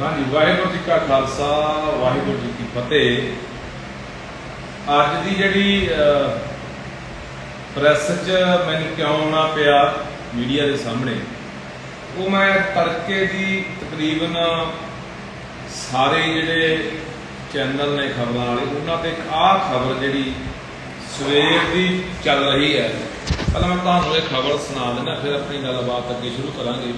ਹਾਂਜੀ ਵਾਹਿਗੁਰੂ ਜੀ ਕਾ ਖਾਲਸਾ ਵਾਹਿਗੁਰੂ ਜੀ ਕੀ ਫਤਿਹ। ਅੱਜ ਦੀ ਜਿਹੜੀ ਪ੍ਰੈਸ 'ਚ ਮੈਨੂੰ ਕਿਉਂ ਆਉਣਾ ਪਿਆ ਮੀਡੀਆ ਦੇ ਸਾਹਮਣੇ ਉਹ ਮੈਂ ਤੜਕੇ ਦੀ ਤਕਰੀਬਨ ਸਾਰੇ ਜਿਹੜੇ ਚੈਨਲ ਨੇ ਖਬਰਾਂ ਵਾਲੇ ਉਹਨਾਂ ਤੇ ਆਹ ਖਬਰ ਜਿਹੜੀ ਸਵੇਰ ਦੀ ਚੱਲ ਰਹੀ ਹੈ। ਪਹਿਲਾਂ ਮੈਂ ਤੁਹਾਨੂੰ ਇਹ ਖਬਰ ਸੁਣਾ ਦਿੰਦਾ ਫਿਰ ਆਪਣੀ ਗੱਲਬਾਤ ਅੱਗੇ ਸ਼ੁਰੂ ਕਰਾਂਗੇ।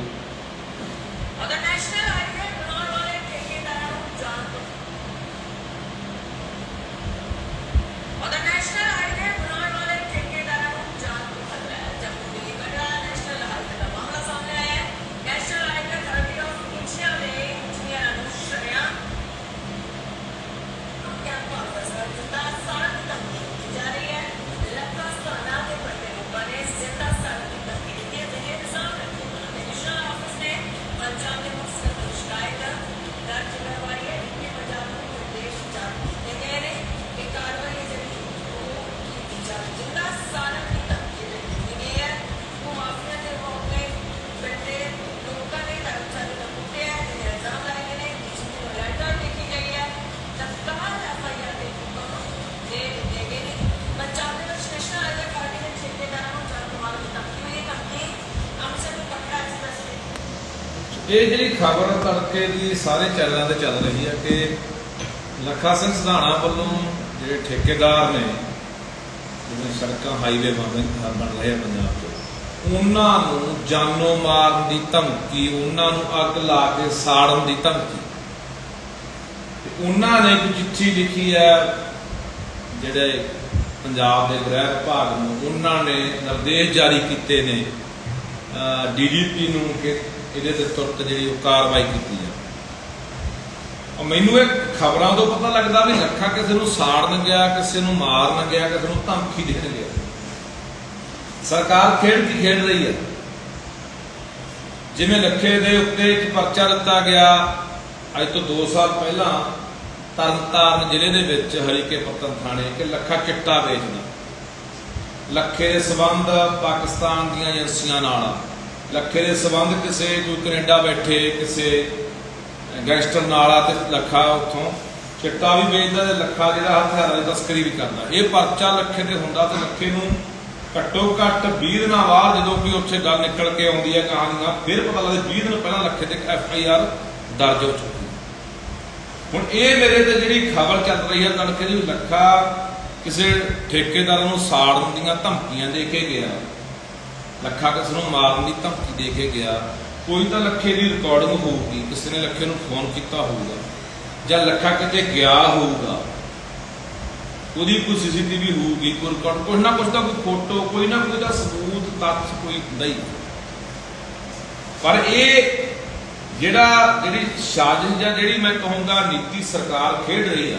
ਇਹ ਜਿਹੜੀ ਖਬਰ ਤੜਕੇ ਦੀ ਸਾਰੇ ਚੈਨਲਾਂ ਤੇ ਚੱਲ ਰਹੀ ਹੈ ਕਿ ਲੱਖਾ ਸਿੰਘ ਸਿਧਾਣਾ ਵੱਲੋਂ ਜਿਹੜੇ ਠੇਕੇਦਾਰ ਨੇ, ਜਿਵੇਂ ਸੜਕਾਂ ਹਾਈਵੇ ਬਣ ਬਣ ਰਹੇ ਆ ਪੰਜਾਬ 'ਚ ਉਹਨਾਂ ਨੂੰ ਜਾਨੋਂ ਮਾਰਨ ਦੀ ਧਮਕੀ, ਉਹਨਾਂ ਨੂੰ ਅੱਗ ਲਾ ਕੇ ਸਾੜਨ ਦੀ ਧਮਕੀ। ਤੇ ਉਹਨਾਂ ਨੇ ਚਿੱਠੀ ਲਿਖੀ ਹੈ, ਜਿਹੜੇ ਪੰਜਾਬ ਦੇ ਗ੍ਰਹਿ ਵਿਭਾਗ ਨੂੰ, ਉਹਨਾਂ ਨੇ ਨਿਰਦੇਸ਼ ਜਾਰੀ ਕੀਤੇ ਨੇ ਡੀਜੀਪੀ ਨੂੰ ਕਿ ਇਹਦੇ ਤੇ ਤੁਰਤ ਜਿਹੜੀ ਉਹ ਕਾਰਵਾਈ ਕੀਤੀ ਜਾ ਉਹ ਮੈਨੂੰ ਇਹ ਖਬਰਾਂ ਤੋਂ ਪਤਾ ਲੱਗਦਾ ਵੀ ਲੱਖਾ ਕਿਸੇ ਨੂੰ ਸਾੜਨ ਗਿਆ, ਕਿਸੇ ਨੂੰ ਮਾਰਨ ਗਿਆ, ਕਿਸੇ ਨੂੰ ਧਮਕੀ ਦੇਣ ਗਿਆ। ਸਰਕਾਰ ਖੇਡ ਕੀ ਖੇਡ ਰਹੀ ਹੈ ਜਿਵੇਂ ਲੱਖੇ ਦੇ ਉੱਤੇ ਇੱਕ ਪਰਚਾ ਦਿੱਤਾ ਗਿਆ, ਅੱਜ ਤੋਂ 2 ਸਾਲ ਪਹਿਲਾਂ ਤਰਨਤਾਰਨ ਜ਼ਿਲ੍ਹੇ ਦੇ ਵਿੱਚ ਹਰੀਕੇ ਪੱਤਨ ਥਾਣੇ ਕਿ ਲੱਖਾ ਚਿੱਟਾ ਵੇਚਦਾ ਲੱਖੇ ਦੇ ਸਬੰਧ ਪਾਕਿਸਤਾਨ ਦੀਆਂ ਏਜੰਸੀਆਂ ਨਾਲ ਆ। ਲੱਖੇ ਦੇ ਸਬੰਧ ਕਿਸੇ, ਕੋਈ ਕੈਨੇਡਾ ਬੈਠੇ, ਕਿਸੇ ਗੈਂਗਸਟਰ ਨਾਲ ਆ ਤੇ ਲੱਖਾ ਉੱਥੋਂ ਚਿੱਟਾ ਵੀ ਵੇਚਦਾ ਤੇ ਲੱਖਾ ਜਿਹੜਾ ਹਥਿਆਰਾਂ ਦੀ ਤਸਕਰੀ ਵੀ ਕਰਦਾ। ਇਹ ਪਰਚਾ ਲੱਖੇ ਤੇ ਹੁੰਦਾ ਤੇ ਲੱਖੇ ਨੂੰ ਘੱਟੋ ਘੱਟ 20 ਦਿਨਾਂ ਬਾਅਦ ਜਦੋਂ ਕੋਈ ਉੱਥੇ ਗੱਲ ਨਿਕਲ ਕੇ ਆਉਂਦੀ ਹੈ ਕਹਾਣੀਆਂ, ਫਿਰ ਪਤਾ ਲੱਗਦਾ 20 ਦਿਨ ਪਹਿਲਾਂ ਲੱਖੇ ਤੇ ਐਫ ਆਈ ਆਰ ਦਰਜ ਹੋ ਚੁੱਕੀ ਹੁਣ ਇਹ ਮੇਰੇ ਤੇ ਜਿਹੜੀ ਖਬਰ ਚੱਲ ਰਹੀ ਹੈ, ਤੜਕੇ ਦੀ ਲੱਖਾ ਕਿਸੇ ਠੇਕੇਦਾਰ ਨੂੰ ਸਾੜਨ ਦੀਆਂ ਧਮਕੀਆਂ ਦੇ ਕੇ ਗਿਆ। ਲੱਖਾ ਕਿਸ ਨੂੰ ਮਾਰਨ ਦੀ ਧਮਕੀ ਦੇ ਕੇ ਗਿਆ। ਕੋਈ ਤਾਂ ਲੱਖੇ ਦੀ ਰਿਕਾਰਡਿੰਗ ਹੋਊਗੀ, ਕਿਸੇ ਨੇ ਲੱਖੇ ਨੂੰ ਫੋਨ ਕੀਤਾ ਹੋਊਗਾ, ਜਾਂ ਲੱਖਾ ਕਿਤੇ ਗਿਆ ਹੋਊਗਾ। ਉਹਦੀ ਕੋਈ ਸੀਸੀਟੀਵੀ ਹੋਊਗੀ, ਕੋਈ ਰਿਕਾਰਡ ਕੁਛ ਨਾ ਕੁਛ ਦਾ ਕੋਈ ਫੋਟੋ ਕੋਈ ਨਾ ਕੋਈ ਦਾ ਸਬੂਤ, ਤੱਥ ਕੋਈ ਹੁੰਦਾ ਹੀ। ਪਰ ਇਹ ਜਿਹੜਾ, ਜਿਹੜੀ ਸਾਜ਼ਿਸ਼ ਜਾਂ ਜਿਹੜੀ ਮੈਂ ਕਹੂੰਗਾ ਨੀਤੀ ਸਰਕਾਰ ਖੇਡ ਰਹੀ ਆ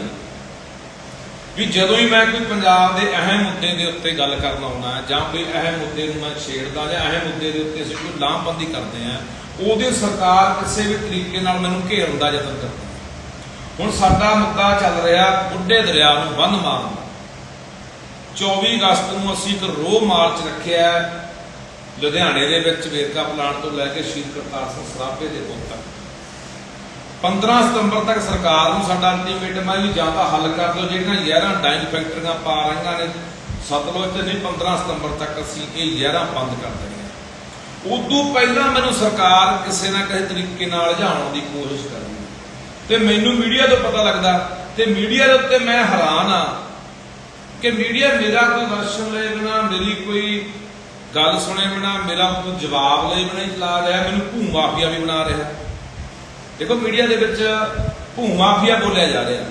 ਵੀ ਜਦੋਂ ਹੀ ਮੈਂ ਕੋਈ ਪੰਜਾਬ ਦੇ ਅਹਿਮ ਮੁੱਦੇ ਦੇ ਉੱਤੇ ਗੱਲ ਕਰਨ ਆਉਣਾ ਜਾਂ ਕੋਈ ਅਹਿਮ ਮੁੱਦੇ ਨੂੰ ਮੈਂ ਛੇੜਦਾ ਜਾਂ ਅਹਿਮ ਮੁੱਦੇ ਦੇ ਉੱਤੇ ਅਸੀਂ ਕੋਈ ਲਾਮਬੰਦੀ ਕਰਦੇ ਆ ਉਹਦੇ ਸਰਕਾਰ ਕਿਸੇ ਵੀ ਤਰੀਕੇ ਨਾਲ ਮੈਨੂੰ ਘੇਰਨ ਦਾ ਯਤਨ ਕਰਦੀ ਹੁਣ ਸਾਡਾ ਮੁੱਦਾ ਚੱਲ ਰਿਹਾ ਬੁੱਢੇ ਦਰਿਆ ਨੂੰ ਬੰਨ ਮਾਰਨ ਦਾ। 24 ਅਗਸਤ ਨੂੰ ਅਸੀਂ ਇੱਕ ਰੋਹ ਮਾਰਚ ਰੱਖਿਆ ਲੁਧਿਆਣੇ ਦੇ ਵਿੱਚ ਵੇਰਕਾ ਪਲਾਂਟ ਤੋਂ ਲੈ ਕੇ ਸ਼ਹੀਦ ਕਰਤਾਰ ਸਿੰਘ ਸਰਾਭੇ ਦੇ ਪੁੱਤ ਤੱਕ। 15 ਸਤੰਬਰ ਤੱਕ ਸਰਕਾਰ ਨੂੰ ਸਾਡਾ ਅਲਟੀਮੇਟਮ ਹੈ ਵੀ ਜਾਂ ਤਾਂ ਹੱਲ ਕਰ ਦਿਓ, ਜਿਹੜੀਆਂ ਜ਼ਹਿਰਾਂ ਡਾਈਂਗ ਫੈਕਟਰੀਆਂ ਪਾ ਰਹੀਆਂ ਨੇ, ਸਤਲੁਜ ਤੇ ਨਹੀਂ 15 ਸਤੰਬਰ ਤੱਕ ਅਸੀਂ ਇਹ ਜ਼ਹਿਰਾਂ ਬੰਦ ਕਰ ਦੇਣੀਆਂ। ਉਦੋਂ ਪਹਿਲਾਂ ਮੈਨੂੰ ਸਰਕਾਰ ਕਿਸੇ ਨਾ ਕਿਸੇ ਤਰੀਕੇ ਨਾਲ ਲਿਆਉਣ ਦੀ ਕੋਸ਼ਿਸ਼ ਕਰ ਰਹੀ ਹੈ ਤੇ ਮੈਨੂੰ ਮੀਡੀਆ ਤੋਂ ਪਤਾ ਲੱਗਦਾ, ਤੇ ਮੀਡੀਆ ਦੇ ਉੱਤੇ ਮੈਂ ਹੈਰਾਨ ਆ ਕਿ ਮੀਡੀਆ ਮੇਰਾ ਕੋਈ ਦਰਸ਼ਨ ਲਏ ਬਿਨਾ, ਮੇਰੀ ਕੋਈ ਗੱਲ ਸੁਣੇ ਬਿਨਾ, ਮੇਰਾ ਕੋਈ ਜਵਾਬ ਲਏ ਬਿਨਾ ਚਲਾ ਰਿਹਾ, ਮੈਨੂੰ ਭੂ ਮਾਫੀਆ ਵੀ ਬਣਾ ਰਿਹਾ। ਦੇਖੋ, ਮੀਡੀਆ ਦੇ ਵਿੱਚ ਭੂ ਮਾਫੀਆ ਬੋਲਿਆ ਜਾ ਰਿਹਾ।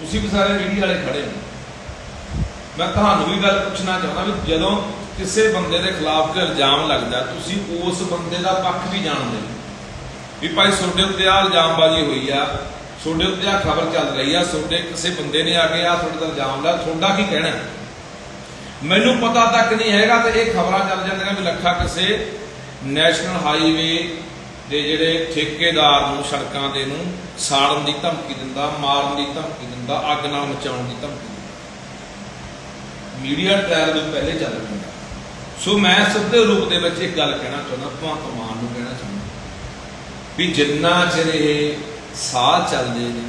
ਤੁਸੀਂ ਵੀ ਸਾਰੇ ਮੀਡੀਆ ਵਾਲੇ ਖੜੇ ਹੋ। ਮੈਂ ਤੁਹਾਨੂੰ ਵੀ ਗੱਲ ਪੁੱਛਣਾ ਚਾਹੁੰਦਾ ਵੀ ਜਦੋਂ ਕਿਸੇ ਬੰਦੇ ਦੇ ਖਿਲਾਫ ਕੋਈ ਇਲਜ਼ਾਮ ਲੱਗਦਾ, ਤੁਸੀਂ ਉਸ ਬੰਦੇ ਦਾ ਪੱਖ ਵੀ ਜਾਣਦੇ ਹੋ। ਵੀ ਭਾਈ, ਤੁਹਾਡੇ ਉੱਤੇ ਆ ਇਲਜ਼ਾਮਬਾਜ਼ੀ ਹੋਈ ਆ, ਤੁਹਾਡੇ ਉੱਤੇ ਆ ਖਬਰ ਚੱਲ ਰਹੀ ਆ, ਤੁਹਾਡੇ ਕਿਸੇ ਬੰਦੇ ਨੇ ਆ ਕੇ ਆ ਤੁਹਾਡੇ ਤੇ ਇਲਜ਼ਾਮ ਲਾ ਤੁਹਾਡਾ ਕੀ ਕਹਿਣਾ? ਮੈਨੂੰ ਪਤਾ ਤੱਕ ਨਹੀਂ ਹੈਗਾ ਤੇ ਇਹ ਖਬਰਾਂ ਚੱਲ ਜਾਂਦੀਆਂ ਵੀ ਲੱਖਾ ਕਿਸੇ ਨੈਸ਼ਨਲ ਹਾਈਵੇ ਦੇ ਜਿਹੜੇ ਠੇਕੇਦਾਰ ਨੂੰ, ਸੜਕਾਂ ਦੇ ਨੂੰ ਸਾੜਨ ਦੀ ਧਮਕੀ ਦਿੰਦਾ, ਮਾਰਨ ਦੀ ਧਮਕੀ ਦਿੰਦਾ, ਅੱਗ ਨਾਲ ਮਚਾਉਣ ਦੀ ਧਮਕੀ ਦਿੰਦਾ। ਮੀਡੀਆ ਟ੍ਰਾਇਲ ਤੋਂ ਪਹਿਲੇ ਚੱਲ ਰਿਹਾ। ਸੋ ਮੈਂ ਸਿੱਧੇ ਰੂਪ ਦੇ ਵਿੱਚ ਇੱਕ ਗੱਲ ਕਹਿਣਾ ਚਾਹੁੰਦਾ, ਭਗਵੰਤ ਮਾਨ ਨੂੰ ਕਹਿਣਾ ਚਾਹੁੰਦਾ ਵੀ ਜਿੰਨਾ ਚਿਰ ਇਹ ਸਾਹ ਚੱਲਦੇ ਨੇ,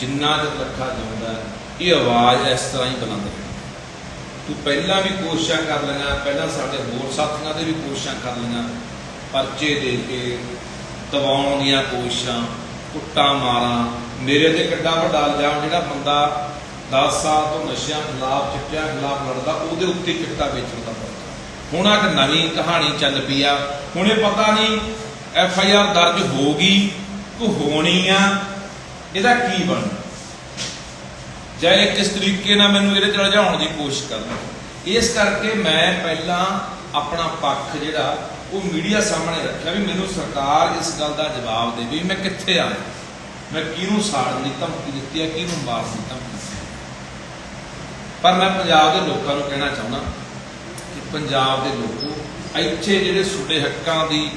ਜਿੰਨਾ ਚਿਰ ਲੱਖਾ ਜਾਂਦਾ ਇਹ ਆਵਾਜ਼ ਇਸ ਤਰ੍ਹਾਂ ਹੀ ਬੁਲੰਦ ਰਹਿੰਦੀ ਤੂੰ ਪਹਿਲਾਂ ਵੀ ਕੋਸ਼ਿਸ਼ਾਂ ਕਰ ਲਈਆਂ, ਪਹਿਲਾਂ ਸਾਡੇ ਹੋਰ ਸਾਥੀਆਂ ਦੇ ਵੀ ਕੋਸ਼ਿਸ਼ਾਂ ਕਰ ਲਈਆਂ ਪਰਚੇ ਦੇ ਕੇ ਦਬਾਉਣ ਦੀਆਂ ਕੋਸ਼ਿਸ਼ਾਂ, ਕੁੱਟਾਂ ਮਾਰਾਂ। ਮੇਰੇ ਤੇ ਕਿੱਡਾ ਵੱਡਾ ਇਲਜ਼ਾਮ, ਜਿਹੜਾ ਬੰਦਾ 10 ਸਾਲ ਤੋਂ ਨਸ਼ਿਆਂ ਖਿਲਾਫ ਚਿੱਟਿਆਂ ਖਿਲਾਫ ਲੜਦਾ, ਉਹਦੇ ਉੱਤੇ ਚਿੱਟਾ ਵੇਚਣ ਦਾ ਪਰਚਾ। ਹੁਣ ਇੱਕ ਨਵੀਂ ਕਹਾਣੀ ਚੱਲ ਪਈ ਆ। ਹੁਣ ਪਤਾ ਨਹੀਂ, ਐਫ ਆਈ ਆਰ ਦਰਜ ਹੋ ਗਈ ਕਿ ਹੋਣੀ ਆ। ਇਹਦਾ ਕੀ ਬਣ ਜਾਂ ਇਹ ਕਿਸ ਤਰੀਕੇ ਨਾਲ ਮੈਨੂੰ ਇਹਦੇ ਚ ਉਲਝਾਉਣ ਦੀ ਕੋਸ਼ਿਸ਼ ਕਰਦਾ। ਇਸ ਕਰਕੇ ਮੈਂ ਪਹਿਲਾਂ ਆਪਣਾ ਪੱਖ ਜਿਹੜਾ ਉਹ ਮੀਡੀਆ ਸਾਹਮਣੇ ਰੱਖਿਆ ਵੀ ਮੈਨੂੰ ਸਰਕਾਰ ਇਸ ਗੱਲ ਦਾ ਜਵਾਬ ਦੇਵੇ ਵੀ ਮੈਂ ਕਿੱਥੇ ਆ। ਮੈਂ ਕਿਹਨੂੰ ਸਾੜਨ ਦੀ ਧਮਕੀ ਦਿੱਤੀ ਹੈ ਕਿਹਨੂੰ ਮਾਰਨ ਦੀ ਧਮਕੀ ਪਰ ਮੈਂ ਪੰਜਾਬ ਦੇ ਲੋਕਾਂ ਨੂੰ ਕਹਿਣਾ ਚਾਹੁੰਦਾ ਕਿ ਪੰਜਾਬ ਦੇ ਲੋਕੋ, ਇੱਥੇ ਜਿਹੜੇ ਸੁਡੇ ਹੱਕਾਂ ਦੀ,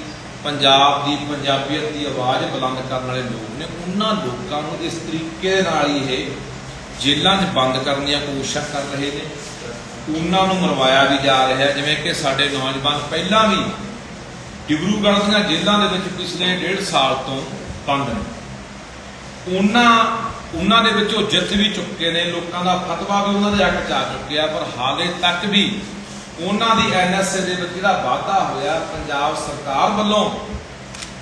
ਪੰਜਾਬ ਦੀ, ਪੰਜਾਬੀਅਤ ਦੀ ਆਵਾਜ਼ ਬੁਲੰਦ ਕਰਨ ਵਾਲੇ ਲੋਕ ਨੇ, ਉਹਨਾਂ ਲੋਕਾਂ ਨੂੰ ਇਸ ਤਰੀਕੇ ਨਾਲ ਹੀ ਇਹ ਜੇਲ੍ਹਾਂ 'ਚ ਬੰਦ ਕਰਨ ਦੀਆਂ ਕੋਸ਼ਿਸ਼ਾਂ ਕਰ ਰਹੇ ਨੇ। ਉਹਨਾਂ ਨੂੰ ਮਰਵਾਇਆ ਵੀ ਜਾ ਰਿਹਾ, ਜਿਵੇਂ ਕਿ ਸਾਡੇ ਨੌਜਵਾਨ ਪਹਿਲਾਂ ਵੀ ਡਿਬਰੂਗੜ੍ਹ ਦੀਆਂ ਜੇਲ੍ਹਾਂ ਦੇ ਵਿੱਚ ਪਿਛਲੇ ਡੇਢ ਸਾਲ ਤੋਂ ਬੰਦ ਨੇ। ਉਹਨਾਂ ਉਹਨਾਂ ਦੇ ਵਿੱਚੋਂ ਜਿੱਤ ਵੀ ਚੁੱਕੇ ਨੇ, ਲੋਕਾਂ ਦਾ ਫਤਵਾ ਵੀ ਉਹਨਾਂ ਦੇ ਹੱਕ 'ਚ ਆ ਚੁੱਕਿਆ ਪਰ ਹਾਲੇ ਤੱਕ ਵੀ ਉਹਨਾਂ ਦੀ ਐਨਐਸਏ ਦੇ ਵਿੱਚ ਜਿਹੜਾ ਵਾਅਦਾ ਹੋਇਆ, ਪੰਜਾਬ ਸਰਕਾਰ ਵੱਲੋਂ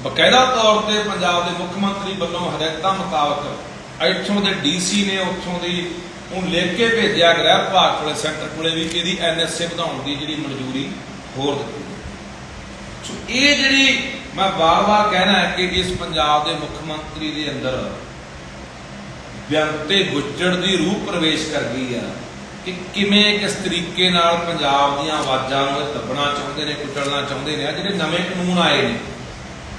ਬਕਾਇਦਾ ਤੌਰ ਤੇ ਪੰਜਾਬ ਦੇ ਮੁੱਖ ਮੰਤਰੀ ਵੱਲੋਂ ਹਦਾਇਤਾਂ ਮੁਤਾਬਕ ਇੱਥੋਂ ਦੇ ਡੀਸੀ ਨੇ ਉੱਥੋਂ ਦੀ ਉਹ ਲਿਖ ਕੇ ਭੇਜਿਆ ਗ੍ਰਹਿ ਵਿਭਾਗ ਕੋਲੇ ਸੈਂਟਰ ਕੋਲੇ ਵੀ ਕਿ ਇਹਦੀ ਐਨਐਸਏ ਵਧਾਉਣ ਦੀ ਜਿਹੜੀ ਮਨਜ਼ੂਰੀ ਹੋਰ ਦਿੱਤੀ। ਸੋ ਇਹ ਜਿਹੜੀ ਮੈਂ ਵਾਰ-ਵਾਰ ਕਹਿਣਾ ਹੈ ਕਿ ਇਸ ਪੰਜਾਬ ਦੇ ਮੁੱਖ ਮੰਤਰੀ ਦੇ ਅੰਦਰ ਵਿਅੰਤੇ ਗੁੱਜੜ ਦੀ ਰੂਹ ਪ੍ਰਵੇਸ਼ ਕਰ ਗਈ ਆ ਕਿ ਕਿਵੇਂ ਕਿਸ ਤਰੀਕੇ ਨਾਲ ਪੰਜਾਬ ਦੀਆਂ ਆਵਾਜ਼ਾਂ ਨੂੰ ਦੱਬਣਾ ਚਾਹੁੰਦੇ ਨੇ ਕੁਚਲਣਾ ਚਾਹੁੰਦੇ ਨੇ ਆ ਜਿਹੜੇ ਨਵੇਂ ਕਾਨੂੰਨ ਆਏ ਨੇ।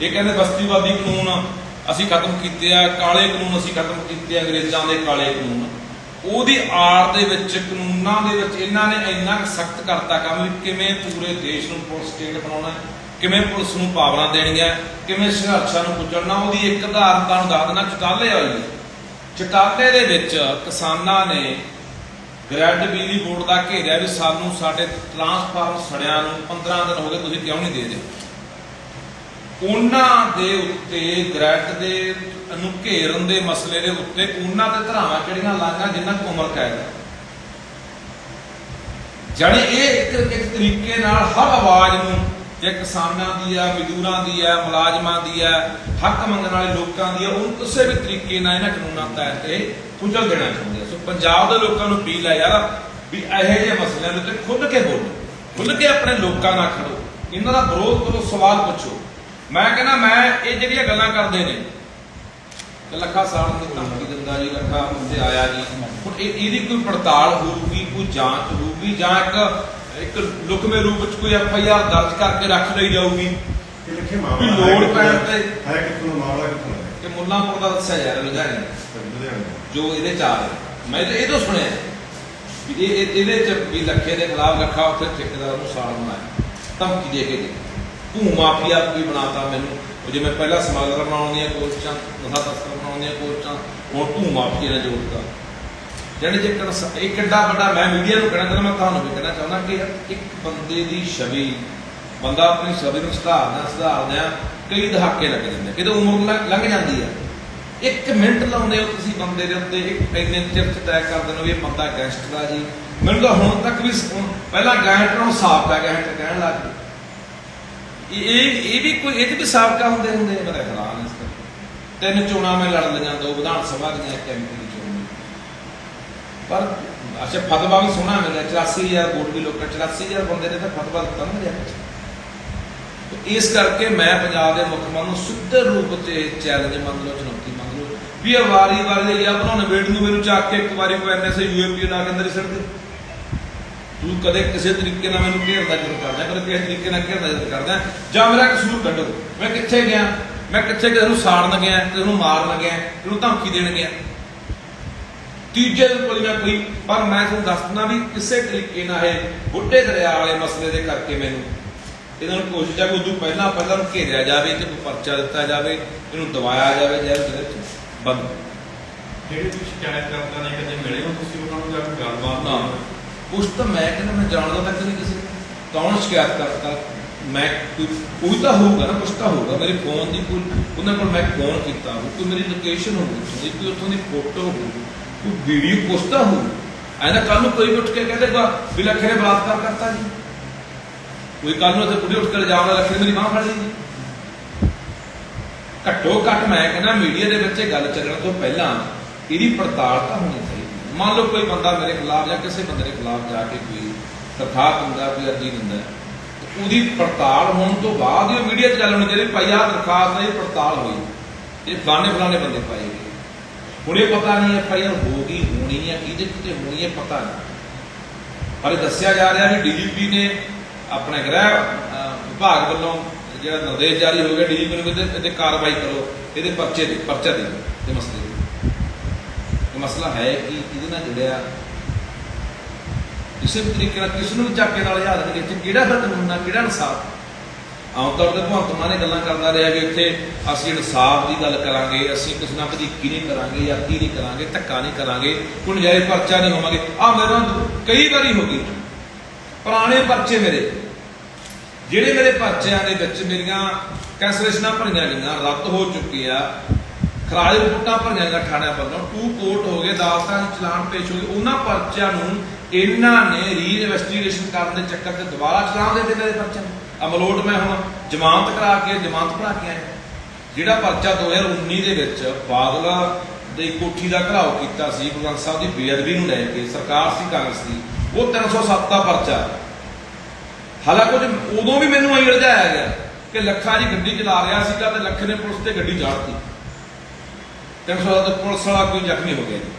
ਇਹ ਕਹਿੰਦੇ ਬਸਤੀਵਾਦੀ ਕਾਨੂੰਨ ਅਸੀਂ ਖਤਮ ਕੀਤੇ ਆ ਕਾਲੇ ਕਾਨੂੰਨ ਅਸੀਂ ਖਤਮ ਕੀਤੇ ਆ ਅੰਗਰੇਜ਼ਾਂ ਦੇ ਕਾਲੇ ਕਾਨੂੰਨ। ਉਹਦੀ ਆੜ ਦੇ ਵਿੱਚ ਕਾਨੂੰਨਾਂ ਦੇ ਵਿੱਚ ਇਹਨਾਂ ਨੇ ਇੰਨਾ ਸਖਤ ਕਰਤਾ ਕੰਮ ਵੀ ਕਿਵੇਂ ਪੂਰੇ ਦੇਸ਼ ਨੂੰ ਪੁਲਿਸ ਸਟੇਟ ਬਣਾਉਣਾ ਹੈ, ਕਿਵੇਂ ਪੁਲਿਸ ਨੂੰ ਪਾਵਰਾਂ ਦੇਣੀਆਂ, ਕਿਵੇਂ ਸੰਘਰਸ਼ਾਂ ਨੂੰ ਕੁਚਲਣਾ ਉਹਦੀ ਇੱਕ ਉਦਾਹਰਨ ਤੁਹਾਨੂੰ ਦੱਸ ਦੇਣਾ ਚਟਾਲੇ ਵਾਲੀ ਚਟਾਲੇ ਦੇ ਵਿੱਚ ਕਿਸਾਨਾਂ ਨੇ ਗ੍ਰੈਡ ਬਿਜਲੀ ਬੋਰਡ ਦਾ ਘੇਰਿਆ ਵੀ ਸਾਨੂੰ ਸਾਡੇ ਟਰਾਂਸਫਾਰਮ ਸੜਿਆਂ ਨੂੰ 15 ਦਿਨ ਹੋ ਗਏ, ਤੁਸੀਂ ਕਿਉਂ ਨਹੀਂ ਦੇ ਰਹੇ? ਉਹਨਾਂ ਦੇ ਉੱਤੇ, ਗ੍ਰੈਡ ਦੇ ਨੂੰ ਘੇਰਨ ਦੇ ਮਸਲੇ ਦੇ ਉੱਤੇ ਉਹਨਾਂ ਦੇ ਧਰਾਵਾਂ ਕਿਹੜੀਆਂ ਲਾਈਆਂ ਜਿੰਨਾ ਕੁ ਉਮਰ ਕੈਦ ਹੈ। ਜਾਣੀ ਇਹ ਇੱਕ ਇੱਕ ਤਰੀਕੇ ਨਾਲ ਹਰ ਆਵਾਜ਼ ਨੂੰ ਜੇ ਕਿਸਾਨਾਂ ਦੀ ਹੈ, ਮਜ਼ਦੂਰਾਂ ਦੀ ਹੈ, ਮੁਲਾਜ਼ਮਾਂ ਦੀ ਆ ਹੱਕ ਮੰਗਣ ਵਾਲੇ ਲੋਕਾਂ ਦੀ ਆ ਉਹ ਕਿਸੇ ਵੀ ਤਰੀਕੇ ਨਾਲ ਇਹਨਾਂ ਕਾਨੂੰਨਾਂ ਤਹਿਤ ਇਹ ਕੁਚਲ ਦੇਣਾ ਚਾਹੁੰਦੇ ਸੋ ਪੰਜਾਬ ਦੇ ਲੋਕਾਂ ਨੂੰ ਅਪੀਲ ਹੈ ਯਾਰ ਵੀ ਇਹੋ ਜਿਹੇ ਮਸਲਿਆਂ ਦੇ ਉੱਤੇ ਖੁੱਲ੍ਹ ਕੇ ਬੋਲੋ, ਖੁੱਲ੍ਹ ਕੇ ਆਪਣੇ ਲੋਕਾਂ ਨਾਲ ਖੜੋ। ਇਹਨਾਂ ਦਾ ਵਿਰੋਧ ਕਰੋ, ਸਵਾਲ ਪੁੱਛੋ। ਮੈਂ ਕਹਿੰਦਾ, ਮੈਂ ਇਹ ਜਿਹੜੀਆਂ ਗੱਲਾਂ ਕਰਦੇ ਨੇ ਕਿ ਲੱਖਾ ਸਾਲ ਦੀ ਧਮਕੀ ਦਿੰਦਾ ਜੀ, ਲੱਖਾ ਮੁੰਡੇ ਆਇਆ ਜੀ। ਹੁਣ ਇਹ ਇਹਦੀ ਕੋਈ ਪੜਤਾਲ ਹੋਊਗੀ, ਕੋਈ ਜਾਂਚ ਹੋਊਗੀ ਜਾਂ ਇੱਕ ਇੱਕ ਲੁਕਵੇਂ ਰੂਪ ਵਿੱਚ ਕੋਈ ਐਫ ਆਈ ਆਰ ਦਰਜ ਕਰਕੇ ਰੱਖ ਲਈ ਜਾਊਗੀ। ਕਿ ਲਿਖੇ ਵੀ ਮਾਮਲਾ ਲੋੜ ਪੈਣ ਦਾ? ਤੇ ਹੈ ਕਿੱਥੋਂ ਦਾ ਮਾਮਲਾ ਕਿੱਥੋਂ ਦਾ ਹੈ? ਕਿ ਮੁੱਲਾਂਪੁਰ ਦਾ ਦੱਸਿਆ ਜਾ ਰਿਹਾ ਲੁਧਿਆਣੇ ਲੁਧਿਆਣੇ ਦਾ। ਜੋ ਇਹਦੇ ਚ ਆ ਰਿਹਾ ਮੈਂ ਤਾਂ ਇਹ ਤੋਂ ਸੁਣਿਆ ਵੀ ਇਹ ਇਹ- ਇਹਦੇ ਚ ਵੀ ਲੱਖੇ ਦੇ ਖਿਲਾਫ ਲੱਖਾ ਉੱਥੇ ਠੇਕੇਦਾਰ ਨੂੰ ਸਾਲ ਬਣਾਇਆ। ਧਮਕੀ ਦੇ ਕੇ ਗਏ। ਭੂ ਮਾਫੀਆ ਵੀ ਬਣਾਤਾ ਮੈਨੂੰ। ਉਹ ਜਿਵੇਂ ਪਹਿਲਾਂ ਸਮਗਲਰ ਬਣਾਉਣ ਦੀਆਂ ਕੋਸ਼ਿਸ਼ਾਂ ਨਸ਼ਾ ਤਸਕਰ ਬਣਾਉਣ ਦੀਆਂ ਕੋਸ਼ਿਸ਼ਾਂ ਹੁਣ ਭੂ ਮਾਫੀਆ ਨੇ ਜੋੜਤਾ ਜਾਣੀ ਜੇ ਇਹ ਕਿੱਡਾ ਵੱਡਾ ਮੈਂ ਮੀਡੀਆ ਨੂੰ ਕਹਿਣਾ ਚਾਹੁੰਦਾ, ਮੈਂ ਤੁਹਾਨੂੰ ਵੀ ਕਹਿਣਾ ਚਾਹੁੰਦਾ ਕਿ ਇੱਕ ਬੰਦੇ ਦੀ ਛਵੀ, ਬੰਦਾ ਆਪਣੀ ਛਵੀ ਨੂੰ ਸੁਧਾਰਨਾ ਸੁਧਾਰਦਿਆਂ ਕਈ ਦਹਾਕੇ ਲੱਗ ਜਾਂਦੇ ਕਿਤੇ ਉਮਰ ਲੰਘ- ਜਾਂਦੀ ਹੈ ਇੱਕ ਮਿੰਟ ਲਾਉਂਦੇ ਹੋ ਤੁਸੀਂ ਬੰਦੇ ਦੇ ਉੱਤੇ, ਇੱਕ ਇੰਨੇ ਚਿਰ ਤੈਅ ਕਰ ਦਿੰਦੇ ਹੋ ਵੀ ਇਹ ਬੰਦਾ ਗੈਂਗਸਟਰ ਆ ਜੀ। ਮੈਨੂੰ ਤਾਂ ਹੁਣ ਤੱਕ ਵੀ ਪਹਿਲਾਂ ਗੈਂਗਸਟਰ ਨੂੰ ਸਾਬਕਾ ਗੈਂਗਸਟਰ ਕਹਿਣ ਲੱਗ ਗਏ। ਇਹ ਇਹ ਵੀ ਕੋਈ ਇਹ ਵੀ ਸਾਬਕਾ ਹੁੰਦੇ ਹੁੰਦੇ ਮੇਰੇ ਮੇਰਾ ਖਿਆਲ ਇਸ ਤਰ੍ਹਾਂ। ਤਿੰਨ ਚੋਣਾਂ ਮੈਂ ਲੜ ਲਈਆਂ ਦੋ ਵਿਧਾਨ ਸਭਾ ਦੀਆਂ, ਇੱਕ ਐਮਪੀ ਪਰ ਅੱਛਾ, ਫਤਵਾ ਵੀ ਸੋਹਣਾ ਮਿਲਿਆ 84000 ਵੋਟ ਵੀ ਲੋਕਾਂ 84000 ਬੰਦੇ ਨੇ ਤਾਂ ਫਤਵਾ ਦਿੱਤਾ ਨਾ ਮੇਰੇ ਇਸ ਕਰਕੇ ਮੈਂ ਪੰਜਾਬ ਦੇ ਮੁੱਖ ਮੰਤਰੀ ਨੂੰ ਸਿੱਧੇ ਰੂਪ ਤੇ ਚੈਲੰਜ ਮੰਨ ਲਓ, ਚੁਣੌਤੀ ਮੰਨ ਲਓ, ਵੀ ਇਹ ਵਾਰੀ ਵਾਰੀ ਇਹ ਆਪਣਾ ਨਵੇੜ ਨੂੰ ਮੈਨੂੰ ਚੱਕ ਕੇ ਇੱਕ ਵਾਰੀ ਕੋਈ ਐਨਐਸਏ ਯੂਏਪੀ ਨਾ ਅੰਦਰ ਹੀ ਦੇ। ਤੂੰ ਕਦੇ ਕਿਸੇ ਤਰੀਕੇ ਨਾਲ ਮੈਨੂੰ ਘੇਰਦਾ ਜਦੋਂ ਕਰਦਾ, ਕਦੇ ਕਿਸੇ ਤਰੀਕੇ ਨਾਲ ਘੇਰਦਾ ਜਦੋਂ ਕਰਦਾ, ਜਾਂ ਮੇਰਾ ਕਸੂਰ ਕੱਢੋ। ਮੈਂ ਕਿੱਥੇ ਗਿਆ? ਮੈਂ ਕਿੱਥੇ ਕਿਸੇ ਨੂੰ ਸਾੜਨ ਗਿਆ ਕਿਸੇ ਨੂੰ ਮਾਰਨ ਗਿਆ ਕਿਸੇ ਨੂੰ ਧਮਕੀ ਦੇਣ ਗਿਆ। ਤੀਜੇ ਦਿਨ ਕੋਲ ਮੈਂ ਕੋਈ ਪਰ ਮੈਂ ਤੁਹਾਨੂੰ ਦੱਸਣਾ ਵੀ ਕਿਸੇ ਤਰੀਕੇ ਨਾਲ ਇਹ ਬੁੱਢੇ ਦਰਿਆ ਵਾਲੇ ਮਸਲੇ ਦੇ ਕਰਕੇ ਮੈਨੂੰ ਇਹਨਾਂ ਨੂੰ ਕੋਸ਼ਿਸ਼ ਆ ਕਿ ਉਦੋਂ ਪਹਿਲਾਂ ਪਹਿਲਾਂ ਨੂੰ ਘੇਰਿਆ ਜਾਵੇ ਤੇ ਕੋਈ ਪਰਚਾ ਦਿੱਤਾ ਜਾਵੇ ਇਹਨੂੰ ਦਬਾਇਆ ਜਾਵੇ ਜੇਲ੍ਹ ਦੇ ਵਿੱਚ ਬੰਦ। ਜਿਹੜੇ ਤੁਸੀਂ ਸ਼ਿਕਾਇਤ ਕਰਤਾ ਨੇ ਕਦੇ ਮਿਲੇ ਹੋ ਤੁਸੀਂ ਉਹਨਾਂ ਨੂੰ ਜਾ ਕੇ ਗੱਲਬਾਤ ਨਾ। ਉਸ ਤਾਂ ਮੈਂ ਕਹਿੰਦਾ ਮੈਂ ਜਾਣਦਾ ਤੱਕ ਨਹੀਂ ਕਿਸੇ ਨੂੰ। ਕੌਣ ਸ਼ਿਕਾਇਤ ਕਰਤਾ ਮੈਂ ਕੋਈ ਕੋਈ ਤਾਂ ਹੋਊਗਾ ਨਾ ਕੁਛ ਤਾਂ ਹੋਊਗਾ। ਮੇਰੇ ਫੋਨ ਦੀ ਕੋਈ ਉਹਨਾਂ ਕੋਲ ਮੈਂ ਫੋਨ ਕੀਤਾ ਹੋਊ ਕੋਈ ਮੇਰੀ ਲੋਕੇਸ਼ਨ ਹੋਊਗੀ ਕੋਈ ਉੱਥੋਂ ਦੀ ਫੋਟੋ ਹੋਊ ਕੋਈ ਵੀਡੀਓ ਪੁੱਛਦਾ ਹੋ ਐਨਾ ਕੱਲ ਨੂੰ ਕੋਈ ਉੱਠ ਕੇ ਕਹਿੰਦੇ ਵਾ ਵੀ ਲੱਖੇ ਨੇ ਬਲਾਤਕਾਰ ਕਰਤਾ ਜੀ। ਕੋਈ ਕੱਲ ਨੂੰ ਤੇ ਕੁੜੀ ਉੱਠ ਕੇ ਲਿਜਾਉਣ ਲੱਖੇ ਮੇਰੀ ਬਾਂਹ ਫੜ ਲਈ ਜੀ ਘੱਟੋ ਘੱਟ ਮੈਂ ਕਹਿੰਦਾ ਮੀਡੀਆ ਦੇ ਵਿੱਚ ਇਹ ਗੱਲ ਚੱਲਣ ਤੋਂ ਪਹਿਲਾਂ ਇਹਦੀ ਪੜਤਾਲ ਤਾਂ ਹੋਣੀ ਚਾਹੀਦੀ ਮੰਨ ਲਓ ਕੋਈ ਬੰਦਾ ਮੇਰੇ ਖਿਲਾਫ ਜਾਂ ਕਿਸੇ ਬੰਦੇ ਦੇ ਖਿਲਾਫ ਜਾ ਕੇ ਕੋਈ ਤਰਖਾਹ ਦਿੰਦਾ, ਕੋਈ ਅਰਜ਼ੀ ਦਿੰਦਾ ਉਹਦੀ ਪੜਤਾਲ ਹੋਣ ਤੋਂ ਬਾਅਦ ਹੀ ਉਹ ਮੀਡੀਆ 'ਚ ਗੱਲ ਹੋਣੀ ਚਾਹੀਦੀ ਭਾਈ ਆਹ ਦਰਖਾਸਤ ਨੇ ਪੜਤਾਲ ਹੋਈ। ਇਹ ਫਲਾਣੇ ਫਲਾਣੇ ਬੰਦੇ ਪਾਏ ਗਏ। ਹੁਣ ਇਹ ਪਤਾ ਨਹੀਂ ਐਫ ਆਈ ਹੋ ਗਈ, ਹੋਣੀ ਹੈ ਕਿਹਦੇ ਕਿਤੇ ਹੋਣੀ ਹੈ, ਪਤਾ ਨਹੀਂ। ਪਰ ਦੱਸਿਆ ਜਾ ਰਿਹਾ ਵੀ ਡੀਜੀਪੀ ਨੇ ਆਪਣੇ ਗ੍ਰਹਿ ਵਿਭਾਗ ਵੱਲੋਂ ਜਿਹੜਾ ਨਿਰਦੇਸ਼ ਜਾਰੀ ਹੋ ਗਿਆ, ਡੀਜੀਪੀ ਨੂੰ ਕਹਿੰਦੇ ਇਹਦੇ ਕਾਰਵਾਈ ਕਰੋ, ਇਹਦੇ ਪਰਚੇ ਦੇ ਪਰਚਾ ਦੇ ਤੇ ਮਸਲੇ ਇਹ ਮਸਲਾ ਹੈ ਕਿ ਇਹਦੇ ਨਾਲ ਜੁੜਿਆ ਕਿਸੇ ਵੀ ਤਰੀਕੇ ਨਾਲ ਕਿਸ ਨੂੰ ਵੀ ਚੱਕ ਨਾਲ ਯਾਦ ਕਰੇ ਇੱਥੇ ਕਿਹੜਾ ਫਿਰ ਕਾਨੂੰਨ ਆ ਕਿਹੜਾ ਇਨਸਾਫ? ਆਮ ਤੌਰ ਤੇ ਭਗਵੰਤ ਮਾਨ ਨੇ ਗੱਲਾਂ ਕਰਦਾ ਰਿਹਾ ਵੀ ਇੱਥੇ ਅਸੀਂ ਇਨਸਾਫ ਦੀ ਗੱਲ ਕਰਾਂਗੇ, ਅਸੀਂ ਕਿਸੇ ਨਾਲ ਵਧੀਕੀ ਨਹੀਂ ਕਰਾਂਗੇ ਜਾਂ ਕੀ ਨਹੀਂ ਕਰਾਂਗੇ, ਧੱਕਾ ਨਹੀਂ ਕਰਾਂਗੇ ਕੋਈ ਨਜਾਇਜ਼ ਪਰਚਾ ਨਹੀਂ ਹੋਵਾਂਗੇ। ਆ ਮੇਰੇ ਨਾਲ ਕਈ ਵਾਰੀ ਹੋ ਗਈ। ਪੁਰਾਣੇ ਪਰਚੇ ਮੇਰੇ, ਜਿਹੜੇ ਮੇਰੇ ਪਰਚਿਆਂ ਦੇ ਵਿੱਚ ਮੇਰੀਆਂ ਕੈਂਸਲੇਸ਼ਨਾਂ ਭਰੀਆਂ ਗਈਆਂ, ਰੱਦ ਹੋ ਚੁੱਕੀਆਂ, ਖਰਾਜ ਰਿਪੋਰਟਾਂ ਭਰੀਆਂ ਗਈਆਂ ਥਾਣਿਆਂ ਵੱਲੋਂ ਟੂ ਕੋਰਟ ਹੋ ਗਏ, ਅਦਾਲਤਾਂ 'ਚ ਚਲਾਨ ਪੇਸ਼ ਹੋ ਗਏ ਉਹਨਾਂ ਪਰਚਿਆਂ ਨੂੰ ਇਹਨਾਂ ਨੇ ਰੀ ਇਨਵੈਸਟੀਗੇਸ਼ਨ ਕਰਨ ਦੇ ਚੱਕਰ 'ਤੇ ਦੁਬਾਰਾ ਚਲਾਨ ਦੇ ਦਿੱਤੇ ਮੇਰੇ ਪਰਚਿਆਂ ਨੂੰ। ਅਮਲੋਟ ਮੈਂ ਹੁਣ ਜ਼ਮਾਨਤ ਕਰਾ ਕੇ, ਜ਼ਮਾਨਤ ਭਰਾ ਕੇ ਆਇਆ। ਜਿਹੜਾ ਪਰਚਾ 2019 ਦੇ ਵਿੱਚ ਬਾਦਲਾ ਦੇ ਕੋਠੀ ਦਾ ਘਰਾਓ ਕੀਤਾ ਸੀ, ਗੁਰੂ ਗ੍ਰੰਥ ਸਾਹਿਬ ਦੀ ਬੇਅਦਬੀ ਨੂੰ ਲੈ ਕੇ, ਸਰਕਾਰ ਸੀ, ਕਾਂਗਰਸ ਦੀ, ਉਹ 307 ਦਾ ਪਰਚਾ। ਹਾਲਾਂਕਿ ਉਦੋਂ ਵੀ ਮੈਨੂੰ ਐਂ ਰਜਾਇਆ ਗਿਆ ਕਿ ਲੱਖਾਂ ਦੀ ਗੱਡੀ ਚਲਾ ਰਿਹਾ ਸੀਗਾ ਤੇ ਲੱਖ ਨੇ ਪੁਲਿਸ ਤੇ ਗੱਡੀ ਝਾੜਤੀ 307 ਦਾ ਪੁਲਿਸ ਵਾਲਾ ਕੋਈ ਜ਼ਖਮੀ ਹੋ ਗਿਆ ਜੀ।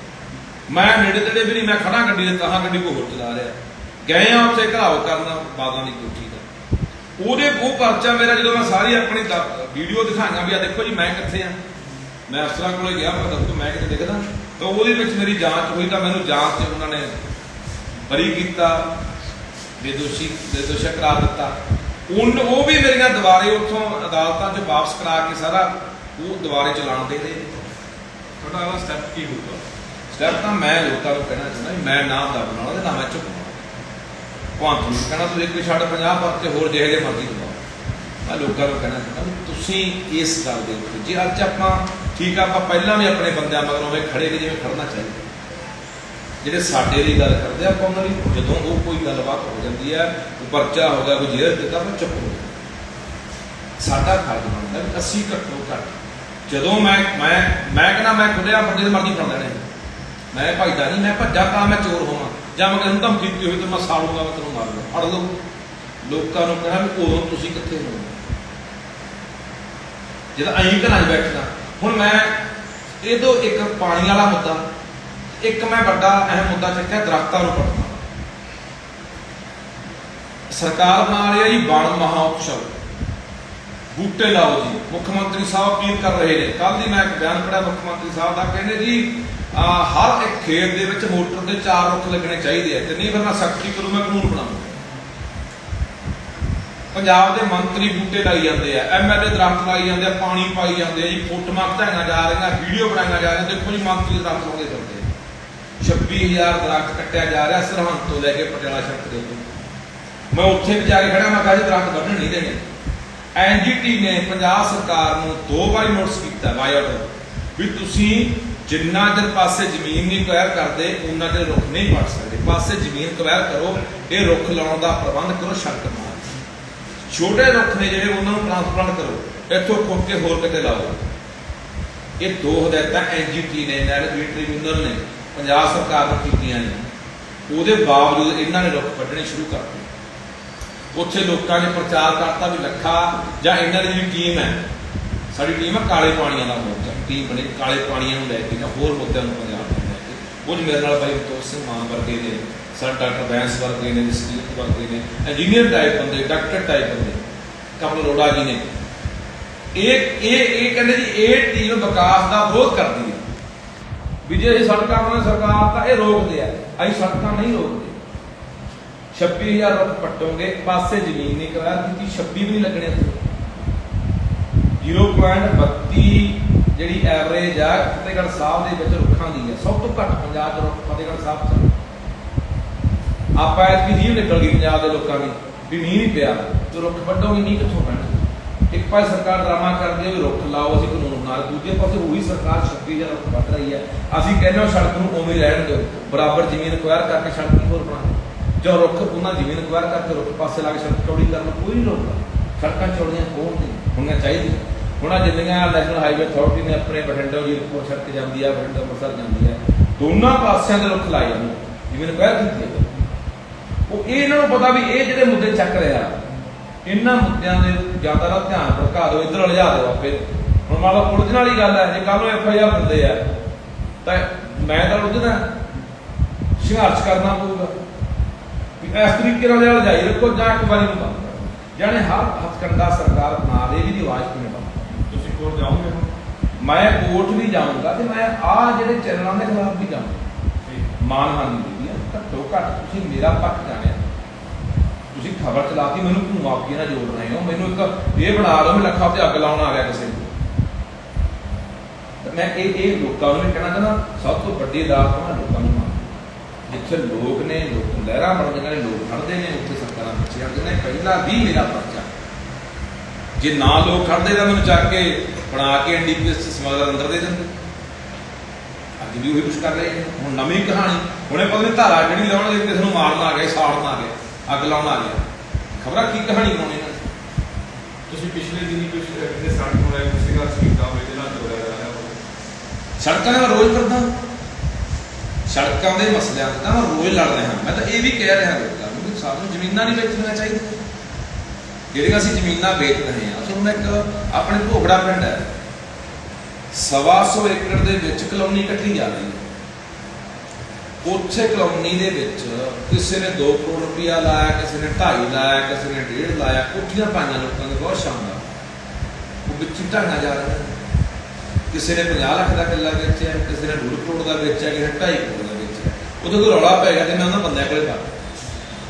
ਮੈਂ ਨੇੜੇ ਤੇੜੇ ਵੀ ਨਹੀਂ, ਮੈਂ ਖੜਾ ਗੱਡੀ ਦੇ ਕਹਾਂ ਗੱਡੀ ਕੋਈ ਹੋਰ ਚਲਾ ਰਿਹਾ। ਗਏ ਆ ਉੱਥੇ ਘਰਾਓ ਕਰਨਾ ਬਾਦਾਂ ਦੀ ਕੋਠੀ ਦਾ। ਉਹਦੇ ਉਹ ਪਰਚਾ ਮੇਰਾ ਜਦੋਂ ਮੈਂ ਸਾਰੀ ਆਪਣੀ ਵੀਡੀਓ ਦਿਖਾਈਆਂ ਵੀ ਆ, ਦੇਖੋ ਜੀ ਮੈਂ ਕਿੱਥੇ ਆ। ਮੈਂ ਅਫਸਰਾਂ ਕੋਲੇ ਗਿਆ, ਮੈਂ ਦੱਸੋ ਮੈਂ ਕਿਤੇ ਦੇਖਦਾ? ਤਾਂ ਉਹਦੇ ਵਿੱਚ ਮੇਰੀ ਜਾਂਚ ਹੋਈ ਤਾਂ ਮੈਨੂੰ ਜਾਂਚ 'ਚ ਉਹਨਾਂ ਨੇ ਬਰੀ ਕੀਤਾ ਬੇਦੋਸ਼ੀ ਬੇਦੋਸ਼ਾ ਕਰਾ ਦਿੱਤਾ। ਉਨ ਉਹ ਵੀ ਮੇਰੀਆਂ ਦੁਬਾਰੇ ਉੱਥੋਂ ਅਦਾਲਤਾਂ 'ਚ ਵਾਪਸ ਕਰਾ ਕੇ ਸਾਰਾ ਉਹ ਦੁਬਾਰੇ ਚਲਾਣ ਦੇ ਰਹੇ ਤੁਹਾਡਾ ਅਗਲਾ ਸਟੈਪ ਕੀ ਹੋਊਗਾ? ਸਟੈਪ ਤਾਂ ਮੈਂ ਲੋਕਾਂ ਨੂੰ ਕਹਿਣਾ ਚਾਹੁੰਦਾ ਮੈਂ ਨਾਮ ਦਾ ਬਣਾਉਣਾ ਤੇ ਨਾ ਮੈਂ ਚੁੱਪ ਭਾਂ ਤੁਹਾਨੂੰ ਕਹਿਣਾ ਤੁਸੀਂ ਇੱਕ ਛੱਡ 50 ਤੇ ਹੋਰ ਜਿਹੇ ਜਿਹੇ ਮਰਜ਼ੀ ਦਵਾਓ ਮੈਂ ਲੋਕਾਂ ਨੂੰ ਕਹਿਣਾ ਚਾਹੁੰਦਾ ਤੁਸੀਂ ਇਸ ਗੱਲ ਦੇ ਉੱਤੇ, ਜੇ ਅੱਜ ਆਪਾਂ ਠੀਕ ਆ, ਆਪਾਂ ਪਹਿਲਾਂ ਵੀ ਆਪਣੇ ਬੰਦਿਆਂ ਮਗਰੋਂ ਵੇ ਖੜੇ ਕਿ ਜਿਵੇਂ ਖੜਨਾ ਚਾਹੀਦਾ। ਜਿਹੜੇ ਸਾਡੇ ਦੀ ਗੱਲ ਕਰਦੇ ਆਪਾਂ ਉਹਨਾਂ ਦੀ ਜਦੋਂ ਉਹ ਕੋਈ ਗੱਲਬਾਤ ਹੋ ਜਾਂਦੀ ਹੈ ਪਰਚਾ ਹੋ ਗਿਆ, ਕੋਈ ਜੇਲ੍ਹ ਦਿੱਤਾ ਮੈਂ ਚੁੱਪ ਹੋ ਜਾਂਦਾ ਸਾਡਾ ਫਰਜ਼ ਬਣਦਾ ਵੀ ਅਸੀਂ ਘੱਟੋ ਘੱਟ, ਜਦੋਂ ਮੈਂ ਮੈਂ ਮੈਂ ਕਹਿੰਦਾ ਮੈਂ ਖੁੱਲਿਆ ਬੰਦੇ ਦੀ ਮਰਜ਼ੀ ਫੜ ਲੈਣੇ ਮੈਂ ਭਜਦਾ ਨਹੀਂ, ਮੈਂ ਭੱਜਾ ਤਾਂ ਮੈਂ ਚੋਰ ਹੋਵਾਂ। ਜਾਂ ਮੈਂ ਕਹਿੰਦਾ ਧਮਕੀ ਦਿੱਤੀ ਹੋਈ ਤੇ ਮੈਂ ਸਾੜੂਗਾ ਮੈਂ ਤੈਨੂੰ ਮਾਰ ਲਵਾਂ ਫੜ ਲਓ। ਲੋਕਾਂ ਨੂੰ ਕਹਿਣਾ ਵੀ ਉਦੋਂ ਤੁਸੀਂ ਕਿੱਥੇ ਹੋ ਜਦ ਐਂ ਘਰਾਂ 'ਚ ਬੈਠਣਾ ਹੁਣ ਮੈਂ ਇਹ ਤੋਂ ਇੱਕ ਪਾਣੀ ਵਾਲਾ ਮੁੱਦਾ, ਇੱਕ ਮੈਂ ਵੱਡਾ ਅਹਿਮ ਮੁੱਦਾ ਚੱਕਿਆ, ਦਰਖਤਾਂ ਨੂੰ ਪੜਨਾ ਸਰਕਾਰ ਬਣਾ ਰਹੀ ਹੈ ਜੀ ਵਣ ਮਹਾਉਤਸਵ ਬੂਟੇ ਲਾਓ ਜੀ। ਮੁੱਖ ਮੰਤਰੀ ਸਾਹਿਬ ਅਪੀਲ ਕਰ ਰਹੇ ਨੇ। ਕੱਲ ਦੀ ਮੈਂ ਇੱਕ ਬਿਆਨ ਪੜਿਆ ਮੁੱਖ ਮੰਤਰੀ ਸਾਹਿਬ ਦਾ, ਕਹਿੰਦੇ ਜੀ ਹਰ ਇੱਕ ਖੇਤ ਦੇ ਵਿੱਚ ਮੋਟਰ ਦੇ ਚਾਰ ਰੁੱਖ ਲੱਗਣੇ ਚਾਹੀਦੇ ਆ, ਤੇ ਨਹੀਂ ਫਿਰ ਸਖਤੀ ਕਰੂ, ਮੈਂ ਕਾਨੂੰਨ ਬਣਾਉਂਗਾ ਪੰਜਾਬ ਦੇ ਮੰਤਰੀ ਬੂਟੇ ਲਾਈ ਜਾਂਦੇ ਆ ਐਮਐਲਏ ਦਰਖਤ ਲਾਈ ਜਾਂਦੇ ਆ, ਪਾਣੀ ਪਾਈ ਜਾਂਦੇ ਆ ਜੀ, ਫੋਟੋਆਂ ਖਿਚਾਈਆਂ ਜਾ ਰਹੀਆਂ, ਵੀਡੀਓ ਬਣਾਈਆਂ ਜਾ ਰਹੀਆਂ, ਦੇਖੋ ਜੀ ਮੰਤਰੀ ਦਰਖਤ ਲਾਉਂਦੇ ਫਿਰਦੇ 26000 ਦਰਖਤ ਕੱਟਿਆ ਜਾ ਰਿਹਾ ਸਰਹੰਦ ਤੋਂ ਲੈ ਕੇ ਪਟਿਆਲਾ ਸੜਕ ਦੇ ਉੱਤੇ। ਮੈਂ ਉੱਥੇ ਵੀ ਜਾ ਕੇ ਖੜਾ ਮੈਂ ਕਿਹਾ ਜੀ ਦਰਖਤ ਵੱਢਣ ਨਹੀਂ ਦੇਣੇ। ਐਨਜੀਟੀ ਨੇ ਪੰਜਾਬ ਸਰਕਾਰ ਨੂੰ ਦੋ ਵਾਰੀ ਨੋਟਿਸ ਕੀਤਾ ਬਾਈ ਆਰਡਰ ਵੀ ਤੁਸੀਂ ਜਿੰਨਾ ਚਿਰ ਪਾਸੇ ਜ਼ਮੀਨ ਨਹੀਂ ਕਵੈਰ ਕਰਦੇ ਉਹਨਾਂ ਚਿਰ ਰੁੱਖ ਨਹੀਂ ਵੱਢ ਸਕਦੇ। ਪਾਸੇ ਜ਼ਮੀਨ ਕਵੈਰ ਕਰੋ, ਇਹ ਰੁੱਖ ਲਾਉਣ ਦਾ ਪ੍ਰਬੰਧ ਕਰੋ ਸੜਕ ਮਾਰ। ਛੋਟੇ ਰੁੱਖ ਨੇ ਜਿਹੜੇ ਉਹਨਾਂ ਨੂੰ ਟ੍ਰਾਂਸਪਲਾਂਟ ਕਰੋ, ਇੱਥੋਂ ਖੁੱਟ ਕੇ ਹੋਰ ਕਿਤੇ ਲਾਓ। ਇਹ ਦੋ ਹਦਾਇਤਾਂ ਐਨਜੀਟੀ ਨੇ ਨੈਸ਼ਨਲ ਟ੍ਰਿਬਿਊਨਲ ਨੇ, ਪੰਜਾਬ ਸਰਕਾਰ ਨੂੰ ਕੀਤੀਆਂ ਨੇ। ਉਹਦੇ ਬਾਵਜੂਦ ਇਹਨਾਂ ਨੇ ਰੁੱਖ ਵੱਢਣੇ ਸ਼ੁਰੂ ਕਰ ਦਿੱਤੇ। ਉੱਥੇ ਲੋਕਾਂ ਨੇ ਪ੍ਰਚਾਰ ਕਰਤਾ ਵੀ ਲੱਖਾ ਜਾਂ ਇਹਨਾਂ ਦੀ ਜਿਹੜੀ ਟੀਮ ਹੈ ਸਾਡੀ ਟੀਮ ਹੈ ਕਾਲੇ ਪਾਣੀਆਂ ਦਾ ਮੋਰਚਾ ਟੀਮ ਬਣੀ ਕਾਲੇ ਪਾਣੀਆਂ ਨੂੰ ਲੈ ਕੇ ਜਾਂ ਹੋਰ ਮੁੱਦਿਆਂ ਨੂੰ ਪੰਜਾਬ ਨੂੰ ਲੈ ਕੇ। ਉਹ ਮੇਰੇ ਨਾਲ ਭਾਈ ਤੋਰ ਸਿੰਘ ਮਾਨ ਵਰਗੇ ਨੇ, ਸਰ ਡਾਕਟਰ ਬੈਂਸ ਵਰਗੇ ਨੇ ਜਸਕੀਰਤ ਵਰਗੇ ਨੇ ਇੰਜੀਨੀਅਰ ਟਾਈਪ ਬੰਦੇ ਡਾਕਟਰ ਟਾਈਪ ਬੰਦੇ, ਕਮਲ ਅਰੋੜਾ ਜੀ ਨੇ। ਇਹ ਇਹ ਇਹ ਕਹਿੰਦੇ ਜੀ, ਇਹ ਟੀਮ ਵਿਕਾਸ ਦਾ ਵਿਰੋਧ ਕਰਦੀ ਹੈ। ਵੀ ਜੇ ਇਹ ਸੜਕਾਂ ਬਣਾਉਣ ਸਰਕਾਰ ਤਾਂ ਇਹ ਰੋਕਦੇ ਆ, ਅਸੀਂ ਸੜਕਾਂ ਨਹੀਂ ਰੋਕਦੇ। 26000 ਰੁੱਖ ਪੱਟੋਗੇ, ਪਾਸੇ ਜ਼ਮੀਨ ਨਹੀਂ ਕਰਾਰ ਦਿੱਤੀ 26 ਵੀ ਨਹੀਂ ਲੱਗਣੇ 0.32 ਜਿਹੜੀ ਐਵਰੇਜ ਆ, ਫਤਿਹਗੜ੍ਹ ਸਾਹਿਬ ਦੇ ਵਿੱਚ ਰੁੱਖਾਂ ਦੀ ਹੈ ਸਭ ਤੋਂ ਘੱਟ ਪੰਜਾਬ 'ਚ ਰੁੱਖ ਫਤਿਹਗੜ੍ਹ ਸਾਹਿਬ 'ਚ ਆਪਾਂ ਐਤਕੀ ਜੀਵ ਨਿਕਲ ਗਈ ਪੰਜਾਬ ਦੇ ਲੋਕਾਂ ਦੀ, ਵੀ ਮੀਂਹ ਨਹੀਂ ਪਿਆ। ਤੇ ਰੁੱਖ ਵੱਢੋਗੇ ਨਹੀਂ ਕਿੱਥੋਂ ਪੈਣਾ ਇੱਕ ਪਾਸੇ ਸਰਕਾਰ ਡਰਾਮਾ ਕਰਦੀ ਹੈ ਵੀ ਰੁੱਖ ਲਾਓ ਅਸੀਂ ਕਾਨੂੰਨ ਬਣਾ ਦੂਜੇ ਪਾਸੇ ਉਹੀ ਸਰਕਾਰ 36 ਜਾਂ ਰੁੱਖ ਵੱਢ ਰਹੀ ਹੈ ਅਸੀਂ ਕਹਿੰਦੇ ਹਾਂ ਸੜਕ ਨੂੰ ਉਵੇਂ ਰਹਿਣ ਦਿਓ। ਬਰਾਬਰ ਜ਼ਮੀਨ ਅਕਵਾਇਰ ਕਰਕੇ ਸੜਕ ਨਹੀਂ ਹੋਰ ਬਣਾ ਜੋ ਰੁੱਖ ਉਹਨਾਂ ਜ਼ਮੀਨ ਅਕਵਾਇਰ ਕਰਕੇ ਰੁੱਖ ਪਾਸੇ ਲਾ ਕੇ ਸੜਕ ਚੌੜੀ ਕਰਨ ਕੋਈ ਨਹੀਂ। ਰੋਕਦਾ ਸੜਕਾਂ ਚੌੜੀਆਂ ਹੋਣ ਨਹੀਂ, ਹੋਣੀਆਂ ਚਾਹੀਦੀਆਂ। ਹੁਣ ਆਹ ਜਿੰਨੀਆਂ ਨੈਸ਼ਨਲ ਹਾਈਵੇ ਅਥਾਰਟੀ ਨੇ ਆਪਣੇ ਬਠਿੰਡਾ, ਜੀਰਕਪੁਰ, ਸੜਕ ਜਾਂਦੀ ਆ, ਬਠਿੰਡਾ, ਅੰਮ੍ਰਿਤਸਰ ਜਾਂਦੀ ਆ, ਦੋਨਾਂ ਪਾਸਿਆਂ ਦੇ ਰੁੱਖ ਲਾਏ ਜਾਂਦੇ ਜਿਵੇਂ ਅਕਵਾਇਰ ਕੀਤੀ ਹੈ ਉਹ ਇਹ ਇਹਨਾਂ ਨੂੰ ਪਤਾ ਵੀ ਇਹ ਜਿਹੜੇ ਮੁੱਦੇ ਚੱਕ ਰਿਹਾ ਇਹਨਾਂ ਮੁੱਦਿਆਂ ਦੇ ਜ਼ਿਆਦਾ ਦਾ ਧਿਆਨ ਭਟਕਾ ਦਿਓ, ਇੱਧਰ ਲਿਜਾ ਦਿਓ ਆਪੇ। ਹੁਣ ਮੰਨ ਲਓ ਉਲਝਣ ਵਾਲੀ ਗੱਲ ਹੈ ਜੇ ਕੱਲ ਨੂੰ ਐਫ ਆਈ ਆਰ ਦਿੰਦੇ ਆ, ਤਾਂ ਮੈਂ ਤਾਂ ਉਲਝਣਾ ਸੰਘਰਸ਼ ਕਰਨਾ ਪਊਗਾ। ਵੀ ਇਸ ਤਰੀਕੇ ਨਾਲ ਜਿਹੜਾ ਜਾਈ ਰੱਖੋ ਜਾਂ ਇੱਕ ਵਾਰੀ ਨੂੰ ਬੰਦ ਜਾਣੇ ਹਰ ਹੱਥ ਹੱਥਕੰਡਾ ਸਰਕਾਰ ਬਣਾ ਦੇ ਵੀ ਆਵਾਜ਼ ਕਿਵੇਂ ਕੋਲ ਜਾਓਗੇ ਮੈਂ ਕੋਰਟ ਵੀ ਜਾਊਂਗਾ ਤੇ ਮੈਂ ਆ ਜਿਹੜੇ ਚੈਨਲਾਂ ਦੇ ਖਿਲਾਫ ਵੀ ਜਾਊਂਗਾ। ਮਾਨਹਾਨੀ ਦੀ ਹੈ ਘੱਟੋ ਘੱਟ ਤੁਸੀਂ ਮੇਰਾ ਪੱਖ ਜਾਣਿਆ। ਤੁਸੀਂ ਖਬਰ ਚਲਾਤੀ ਮੈਨੂੰ ਭੂਮਾਪੀ ਨਾਲ ਜੋੜ ਰਹੇ ਹੋ ਮੈਨੂੰ ਇੱਕ ਇਹ ਬਣਾ ਲਓ ਮੈਂ ਲੱਖਾਂ ਤੇ ਅੱਗ ਲਾਉਣ ਆ ਗਿਆ ਕਿਸੇ ਨੂੰ। ਤਾਂ ਮੈਂ ਇਹ ਇਹ ਲੋਕਾਂ ਨੂੰ ਕਹਿਣਾ ਚਾਹੁੰਦਾ ਸਭ ਤੋਂ ਵੱਡੀ ਦਾਤ ਮੈਂ ਲੋਕਾਂ ਨੂੰ ਜਿੱਥੇ ਲੋਕ ਨੇ ਲੋਕ ਲਹਿਰਾਂ ਬਣਦੀਆਂ ਨੇ ਲੋਕ ਖੜਦੇ ਨੇ ਉੱਥੇ ਸਰਕਾਰਾਂ ਪਿੱਛੇ ਹਟਦੇ ਨੇ ਪਹਿਲਾਂ ਵੀ ਮੇਰਾ ਪਰਚਾ ਜੇ ਨਾ ਲੋਕ ਖੜਦੇ ਤਾਂ ਮੈਨੂੰ ਚੱਕ ਕੇ ਬਣਾ ਕੇ ਐਨਡੀਪੀਐਸ ਚ ਸਮਗਲਰ ਅੰਦਰ ਦੇ ਦਿੰਦੇ। ਅੱਜ ਵੀ ਉਹੀ ਕੁਝ ਕਰ ਰਹੇ ਨੇ। ਹੁਣ ਨਵੀਂ ਕਹਾਣੀ। ਹੁਣੇ ਪਤਾ ਨਹੀਂ ਧਾਰਾ ਕਿਹੜੀ ਲਾਉਣਗੇ ਕਿਸੇ ਨੂੰ ਮਾਰਨ ਆ ਗਏ ਸਾੜਨ ਆ ਗਏ ਅੱਗ ਲਾਉਣ ਆ ਗਏ। ਖਬਰਾਂ ਕੀ ਕਹਾਣੀ ਬਣਾਉਣੀ ਨੇ? ਤੁਸੀਂ ਪਿਛਲੇ ਦਿਨੀ ਕੁਝ ਕਿਤੇ ਸੜਕ ਨੂੰ ਲੈ ਕੇ ਸੀਗਾ ਸੀਤਾ ਹੋਵੇ ਦੇ ਨਾਲ ਜੋੜਿਆ ਜਾ ਰਿਹਾ ਸੜਕਾਂ ਮੈਂ ਰੋਜ਼ ਕਰਦਾ ਸੜਕਾਂ ਦੇ ਮਸਲਿਆਂ ਮੈਂ ਰੋਜ਼ ਲੜ ਰਿਹਾ ਮੈਂ ਤਾਂ ਇਹ ਵੀ ਕਹਿ ਰਿਹਾ ਲੋਕਾਂ ਨੂੰ ਕਿ ਸਾਨੂੰ ਜ਼ਮੀਨਾਂ ਨਹੀਂ ਵੇਚਣੀਆਂ ਚਾਹੀਦੀਆਂ। ਜਿਹੜੀਆਂ ਅਸੀਂ ਜ਼ਮੀਨਾਂ ਵੇਚ ਰਹੇ ਹਾਂ ਅਸਲ ਵਿੱਚ ਇੱਕ ਆਪਣੇ ਭੋਗੜਾ ਪਿੰਡ ਹੈ। ਸਵਾ ਸੌ ਏਕੜ ਦੇ ਵਿੱਚ ਕਲੋਨੀ ਕੱਟੀ ਜਾ ਰਹੀ ਹੈ। ਉੱਥੇ ਕਲੋਨੀ ਦੇ ਵਿੱਚ ਕਿਸੇ ਨੇ 2 ਕਰੋੜ ਰੁਪਇਆ ਲਾਇਆ, ਕਿਸੇ ਨੇ 2.5 ਲਾਇਆ, ਕਿਸੇ ਨੇ 1.5 ਲਾਇਆ, ਕੋਠੀਆਂ ਪਾਈਆਂ ਲੋਕਾਂ ਨੇ ਬਹੁਤ ਸ਼ਾਨਦਾਰ ਉਹ ਵਿੱਚ ਹੀ ਜਾ ਰਿਹਾ ਕਿਸੇ ਨੇ 50 ਲੱਖ ਦਾ ਕਿੱਲਾ ਵੇਚਿਆ, ਕਿਸੇ ਨੇ 2 ਕਰੋੜ ਦਾ ਵੇਚਿਆ, ਕਿਸੇ ਨੇ 2.5 ਕਰੋੜ ਦਾ ਵੇਚਿਆ। ਉਹਦੇ ਕੋਲ ਰੌਲਾ ਪੈ ਗਿਆ ਤੇ ਮੈਂ ਉਹਨਾਂ ਬੰਦਿਆਂ ਕੋਲੇ ਪਾ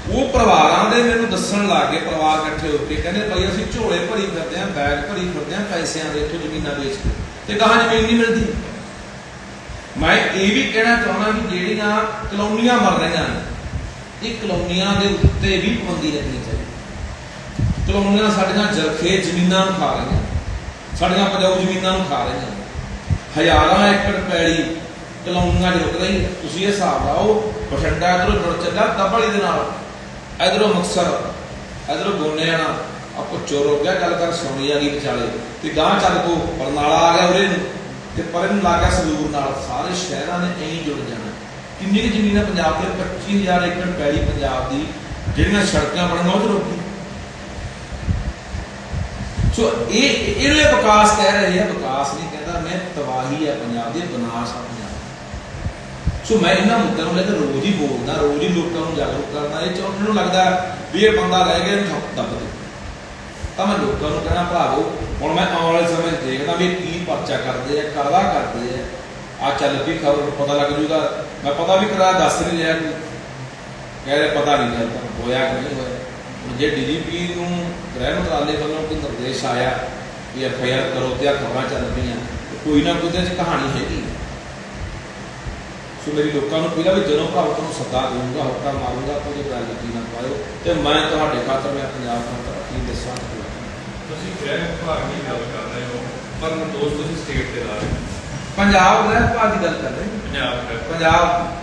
ਉਹ ਪਰਿਵਾਰਾਂ ਦੇ ਮੈਨੂੰ ਦੱਸਣ ਲੱਗੇ ਪਰਿਵਾਰ ਇਕੱਠੇ ਹੋ ਕੇ। ਕਹਿੰਦੇ ਭਾਈ ਅਸੀਂ ਝੋਲੇ ਭਰੀ ਫਿਰਦੇ ਆਂ ਬੈਗ ਭਰੀ ਫਿਰਦੇ ਆਂ ਪੈਸਿਆਂ ਦੇ ਇੱਥੋਂ ਜ਼ਮੀਨਾਂ ਵੇਚ ਕੇ। ਤੇ ਕਹਾਂ ਜ਼ਮੀਨ ਨਹੀਂ ਮਿਲਦੀ। ਮੈਂ ਇਹ ਵੀ ਕਹਿਣਾ ਚਾਹੁੰਦਾ ਕਿ ਜਿਹੜੀਆਂ ਕਲੋਨੀਆਂ ਮਰ ਰਹੀਆਂ ਨੇ, ਇਹ ਕਲੋਨੀਆਂ ਦੇ ਉੱਤੇ ਵੀ ਪਾਬੰਦੀ ਰੱਖਣੀ ਚਾਹੀਦੀ। ਕਲੋਨੀਆਂ ਸਾਡੀਆਂ ਜਰਖੇ ਜ਼ਮੀਨਾਂ ਨੂੰ ਖਾ ਰਹੀਆਂ ਸਾਡੀਆਂ ਪਜਾਊ ਜ਼ਮੀਨਾਂ ਨੂੰ ਖਾ ਰਹੀਆਂ ਹਜ਼ਾਰਾਂ ਏਕੜ ਪੈਲੀ ਕਲੋਨੀਆਂ 'ਚ ਰੁਕ ਰਹੀ ਤੁਸੀਂ ਇਹ ਹਿਸਾਬ ਲਾਓ, ਬਠਿੰਡਾ ਇਧਰੋਂ ਜੁੜ ਚੱਲਾ ਦਬਲੀ ਦੇ ਨਾਲ। ਇਧਰੋਂ ਮੁਕਸਰ ਇਧਰੋਂ ਗੋਨੇਆਣਾ, ਆਪੋ ਚੋਰ ਹੋ ਗਿਆ, ਗੱਲ ਕਰ ਸੋਣੀ ਆ ਗਈ ਵਿਚਾਲੇ। ਤੇ ਗਾਂ ਚੱਲ ਕੋ ਬਰਨਾਲਾ ਆ ਗਿਆ ਉਰੇ ਨੂੰ। ਤੇ ਪਰੇ ਨੂੰ ਲੱਗ ਨਾਲ। ਸਾਰੇ ਸ਼ਹਿਰਾਂ ਨੇ ਐਂ ਜੁੜ ਜਾਣਾ। ਕਿੰਨੀ ਕੁ ਜ਼ਮੀਨ ਹੈ ਪੰਜਾਬ ਦੇ? 25000 ਏਕੜ ਪੈਲੀ ਪੰਜਾਬ ਦੀ, ਜਿਹੜੀਆਂ ਸੜਕਾਂ ਬਣਨ, ਉਹ 'ਚ ਰੁਕੀ ਸੋ ਇਹ, ਇਹਨੂੰ ਵਿਕਾਸ ਕਹਿ ਰਹੇ ਆ। ਵਿਕਾਸ ਨਹੀਂ ਕਹਿੰਦਾ, ਮੈਂ ਤਬਾਹੀ ਹੈ ਪੰਜਾਬ ਦੇ ਬਨਾਸ ਆਪਣੇ ਸੋ ਮੈਂ ਇਹਨਾਂ ਮੁੱਦਿਆਂ ਨੂੰ ਲੈ ਕੇ ਰੋਜ਼ ਹੀ ਬੋਲਦਾ, ਰੋਜ਼ ਹੀ ਲੋਕਾਂ ਨੂੰ ਜਾਗਰੂਕ ਕਰਦਾ। ਇਹ ਚਾਹੁੰਦੇ ਨੂੰ ਲੱਗਦਾ ਵੀ ਇਹ ਬੰਦਾ ਰਹਿ ਗਿਆ ਇਹਨੂੰ ਦੱਬ ਦੇ। ਤਾਂ ਮੈਂ ਲੋਕਾਂ ਨੂੰ ਕਹਿਣਾ, ਭਰਾਵੋ, ਹੁਣ ਮੈਂ ਆਉਣ ਵਾਲੇ ਸਮੇਂ ਦੇਖਦਾ ਵੀ ਕੀ ਪਰਚਾ ਕਰਦੇ ਆ, ਕਾਹਦਾ ਕਰਦੇ ਆ। ਆ ਚੱਲ ਪਈ ਖਬਰ ਪਤਾ ਲੱਗ ਜੂਗਾ। ਮੈਂ ਪਤਾ ਵੀ ਕਰਾ ਦੱਸ ਨਹੀਂ ਰਿਹਾ ਕੋਈ। ਕਹਿ ਰਿਹਾ ਪਤਾ ਨਹੀਂ ਲੱਗਦਾ ਹੋਇਆ ਕਿ ਨਹੀਂ ਹੋਇਆ। ਹੁਣ ਜੇ ਡੀਜੀਪੀ ਨੂੰ ਗ੍ਰਹਿ ਮੰਤਰਾਲੇ ਵੱਲੋਂ ਕੋਈ ਨਿਰਦੇਸ਼ ਆਇਆ ਵੀ ਐਫ ਆਈ ਆਰ ਕਰੋ ਤੇ ਆ ਖਬਰਾਂ ਚੱਲ ਪਈਆਂ ਕੋਈ ਨਾ ਕੋਈ ਤੇ ਕਹਾਣੀ ਹੈਗੀ। ਸੋ ਮੇਰੀ ਲੋਕਾਂ ਨੂੰ ਪਹਿਲਾਂ ਵੀ ਜਦੋਂ ਭਰਾਵ ਤੁਹਾਨੂੰ ਸੱਦਾ ਦਊਂਗਾ ਹੁੱਕਾ ਮਾਰੂੰਗਾ ਕੋਈ ਯਕੀਨ ਨਾ ਪਾਇਓ ਤੇ ਮੈਂ ਤੁਹਾਡੇ ਖਾਤਰ ਮੈਂ ਪੰਜਾਬ ਖਾਤਰ ਕੀ ਦੱਸਾਂ ਤੁਸੀਂ ਗ੍ਰਹਿ ਵਿਭਾਗ ਦੀ ਗੱਲ ਕਰ ਰਹੇ ਹੋ ਪਰ ਦੋਸਤ ਤੁਸੀਂ ਸਟੇਟ ਦੇ ਲਾ ਰਹੇ ਪੰਜਾਬ ਗ੍ਰਹਿ ਵਿਭਾਗ ਦੀ ਗੱਲ ਕਰ ਰਹੇ। ਪੰਜਾਬ ਪੰਜਾਬ